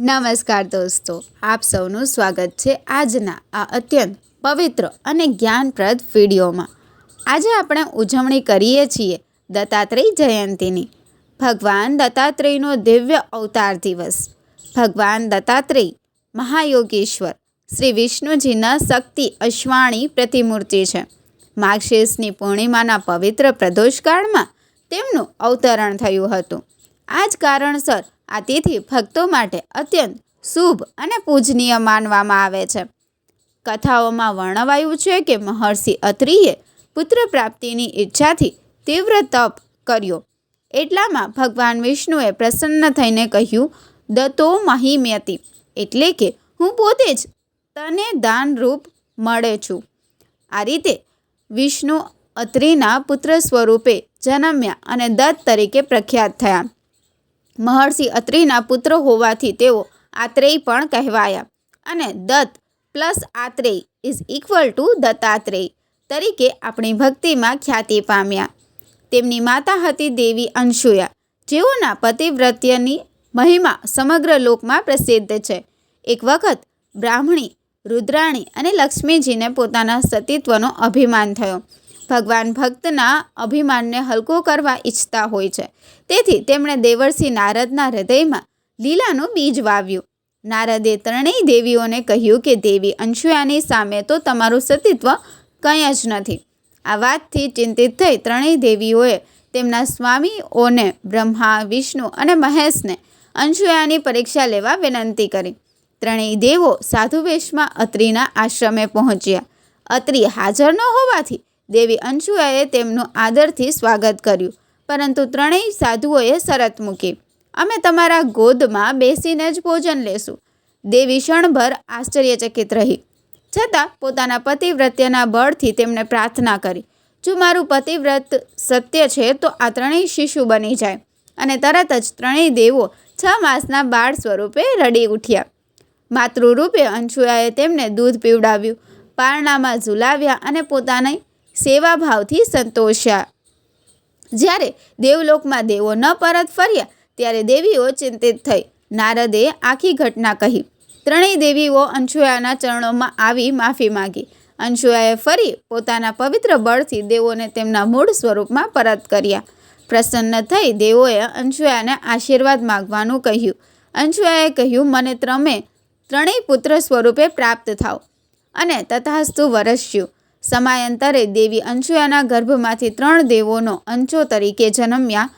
નમસ્કાર દોસ્તો, આપ સૌનું સ્વાગત છે આજના આ અત્યંત પવિત્ર અને જ્ઞાનપ્રદ વિડીયોમાં. આજે આપણે ઉજવણી કરીએ છીએ દત્તાત્રેય જયંતીની. ભગવાન દત્તાત્રેયનો દિવ્ય અવતાર દિવસ. ભગવાન દત્તાત્રેય મહાયોગેશ્વર. શ્રી વિષ્ણુજીના શક્તિ અશ્વાણી પ્રતિમૂર્તિ છે. માર્ગશીર્ષની પૂર્ણિમાના પવિત્ર પ્રદોષકાળમાં તેમનું અવતરણ થયું હતું. આ જ કારણસર આ તિથિ ભક્તો માટે અત્યંત શુભ અને પૂજનીય માનવામાં આવે છે. કથાઓમાં વર્ણવાયું છે કે મહર્ષિ અત્રિએ પુત્ર પ્રાપ્તિની ઈચ્છાથી તીવ્ર તપ કર્યો. એટલામાં ભગવાન વિષ્ણુએ પ્રસન્ન થઈને કહ્યું દતો મહિમ્યતી, એટલે કે હું પોતે જ તને દાનરૂપ મળે છું. આ રીતે વિષ્ણુ અત્રિના પુત્ર સ્વરૂપે જન્મ્યા અને દત્ત તરીકે પ્રખ્યાત થયા. મહર્ષિ અત્રિના પુત્ર હોવાથી તેઓ આત્રેય પણ કહેવાયા. અને Datta plus Atreya is equal to Dattatreya તરીકે આપણી ભક્તિમાં ખ્યાતિ પામ્યા. તેમની માતા હતી દેવી અંશુયા. જેઓના પતિવ્રત્યની મહિમા સમગ્ર લોકમાં પ્રસિદ્ધ છે. એક વખત બ્રાહ્મણી, રુદ્રાણી અને લક્ષ્મીજીને પોતાના સતીત્વનો અભિમાન થયો. ભગવાન ભક્તના અભિમાનને હલકો કરવા ઈચ્છતા હોય છે. તેથી તેમણે દેવર્ષિ નારદના હૃદયમાં લીલાનું બીજ વાવ્યું. નારદે ત્રણેય દેવીઓને કહ્યું કે, દેવી અંશુયાની સામે તો તમારું સતીત્વ કંઈ જ નથી. આ વાતથી ચિંતિત થઈ ત્રણેય દેવીઓએ તેમના સ્વામીઓને, બ્રહ્મા, વિષ્ણુ અને મહેશને અંશુયાની પરીક્ષા લેવા વિનંતી કરી. ત્રણેય દેવો સાધુવેશમાં અત્રિના આશ્રમે પહોંચ્યા. અત્રિ હાજર ન હોવાથી દેવી અંશુયાએ તેમનું આદરથી સ્વાગત કર્યું, પરંતુ ત્રણેય સાધુઓએ શરત મૂકી, અમે તમારા ગોદમાં બેસીને જ ભોજન લેશું. દેવી ક્ષણભર આશ્ચર્યચકિત રહી. છતાં પોતાના પતિવ્રત્યના બળથી તેમણે પ્રાર્થના કરી, જો મારું પતિવ્રત સત્ય છે, તો આ ત્રણેય શિશુ બની જાય. અને તરત જ ત્રણેય દેવો છ માસના બાળ સ્વરૂપે રડી ઉઠ્યા. માતૃરૂપે અંશુયાએ તેમને દૂધ પીવડાવ્યું, પારણામાં ઝુલાવ્યા અને પોતાની સેવાભાવથી સંતોષ્યા. જ્યારે દેવલોકમાં દેવો ન પરત ફર્યા, ત્યારે દેવીઓ ચિંતિત થઈ. નારદે આખી ઘટના કહી. ત્રણેય દેવીઓ અંશુયાના ચરણોમાં આવી માફી માંગી. અંશુયાએ ફરી પોતાના પવિત્ર બળથી દેવોને તેમના મૂળ સ્વરૂપમાં પરત કર્યા. પ્રસન્ન થઈ દેવોએ અંશુયાને આશીર્વાદ માગવાનું કહ્યું. અંશુયાએ કહ્યું, મને ત્રમે ત્રણેય પુત્ર સ્વરૂપે પ્રાપ્ત થાવ અને તથાસ્તુ વરસ્યું. સમયાંતરે દેવી અંશુયાના ગર્ભમાંથી ત્રણ દેવોનો અંશો તરીકે જન્મ્યા.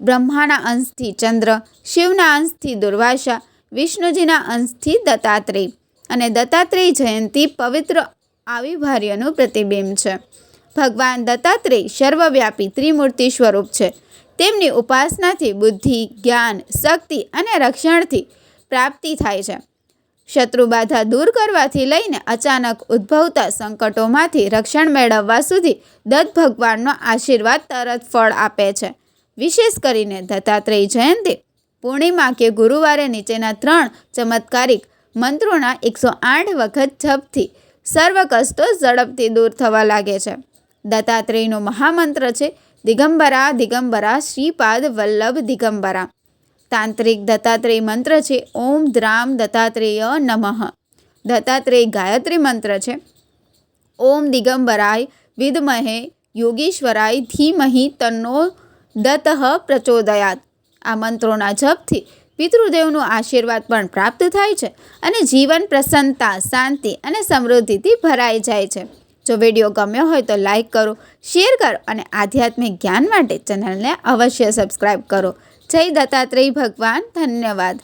બ્રહ્માના અંશથી ચંદ્ર, શિવના અંશથી દુર્વાસા, વિષ્ણુજીના અંશથી દત્તાત્રેય અને દત્તાત્રેય જયંતી પવિત્ર આવિભાર્યનું પ્રતિબિંબ છે. ભગવાન દત્તાત્રેય સર્વવ્યાપી ત્રિમૂર્તિ સ્વરૂપ છે. તેમની ઉપાસનાથી બુદ્ધિ, જ્ઞાન, શક્તિ અને રક્ષણથી પ્રાપ્તિ થાય છે. શત્રુબાધા દૂર કરવાથી લઈને અચાનક ઉદ્ભવતા સંકટોમાંથી રક્ષણ મેળવવા સુધી દત્ત ભગવાનનો આશીર્વાદ તરત ફળ આપે છે. વિશેષ કરીને દત્તાત્રેય જયંતિ પૂર્ણિમા કે ગુરુવારે નીચેના ત્રણ ચમત્કારિક મંત્રોના એકસો આઠ વખત જપથી સર્વ કષ્ટો ઝડપથી દૂર થવા લાગે છે. દત્તાત્રેયનો મહામંત્ર છે, દિગંબરા દિગંબરા, શ્રીપાદ વલ્લભ દિગંબરા. તાંત્રિક દત્તાત્રેય મંત્ર છે. ઓમ દ્રામ દત્તાત્રેય નમઃ. દત્તાત્રેય ગાયત્રી મંત્ર છે. ઓમ દિગંબરાય વિદમહે યોગેશ્વરાય ધીમહિ તન્નો દત્ત પ્રચોદયાત. આ મંત્રોના જપથી પિતૃદેવનો આશીર્વાદ પણ પ્રાપ્ત થાય છે અને જીવન પ્રસન્નતા, શાંતિ અને સમૃદ્ધિથી ભરાઈ જાય છે. જો વીડિયો ગમ્યો હોય તો લાઈક કરો, શેર કરો અને આધ્યાત્મિક જ્ઞાન માટે ચેનલને અવશ્ય સબસ્ક્રાઈબ કરો. જય દત્તાત્રેય ભગવાન, ધન્યવાદ.